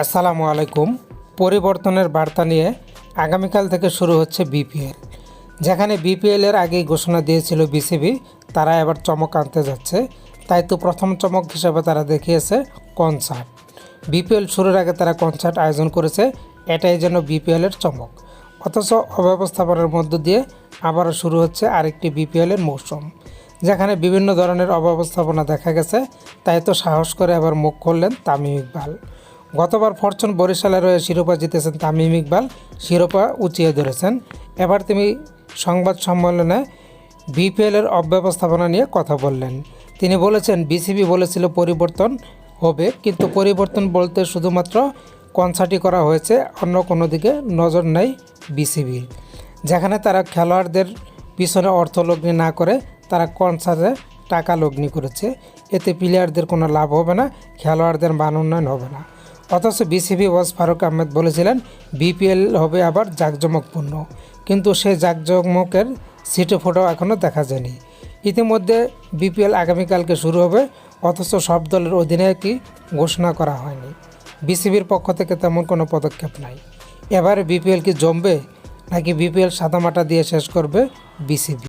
আসসালামু আলাইকুম। পরিবর্তনের বার্তা নিয়ে আগামীকাল থেকে শুরু হচ্ছে বিপিএল। যেখানে বিপিএল এর আগেই ঘোষণা দিয়েছিল বিসিবি, তারা এবার চমক আনতে যাচ্ছে। তাই তো প্রথম চমক হিসেবে তারা দেখিয়েছে কনসার্ট বিপিএল শুরুর আগে তারা কনসার্ট আয়োজন করেছে, এটাই যেন বিপিএল এর চমক। অথচ অব্যবস্থাপনার মধ্য দিয়ে আবারও শুরু হচ্ছে আরেকটি বিপিএল এর মৌসুম, যেখানে বিভিন্ন ধরনের অব্যবস্থাপনা দেখা গেছে। তাই তো সাহস করে আবার মুখ খুললেন তামিম ইকবাল। গতবার ফরচুন বরিশালের হয়ে শিরোপা জিতেছেন তামিম ইকবাল, শিরোপা উঁচিয়ে ধরেছেন। এবার তিনি সংবাদ সম্মেলনে বিপিএলের অব্যবস্থাপনা নিয়ে কথা বললেন। তিনি বলেছেন, বিসিবি বলেছিল পরিবর্তন হবে, কিন্তু পরিবর্তন বলতে শুধুমাত্র কনসার্টই করা হয়েছে, অন্য কোনো দিকে নজর নেই বিসিবি। যেখানে তারা খেলোয়াড়দের পিছনে অর্থ লগ্নি না করে তারা কনসার্টে টাকা লগ্নি করেছে। এতে প্লেয়ারদের কোনো লাভ হবে না, খেলোয়াড়দের মান উন্নয়ন হবে না। অথচ বিসিবি ওয়াজ ফারুক আহমেদ বলেছিলেন, বিপিএল হবে আবার জাঁকজমকপূর্ণ। কিন্তু সেই জাঁকজমকের সিটে ফটো এখনও দেখা যায়নি। ইতিমধ্যে বিপিএল আগামীকালকে শুরু হবে, অথচ সব দলের অধিনায়কই ঘোষণা করা হয়নি। বিসিবির পক্ষ থেকে তেমন কোনো পদক্ষেপ নাই। এবারে বিপিএল কি জমবে, নাকি বিপিএল সাদামাটা দিয়ে শেষ করবে বিসিবি?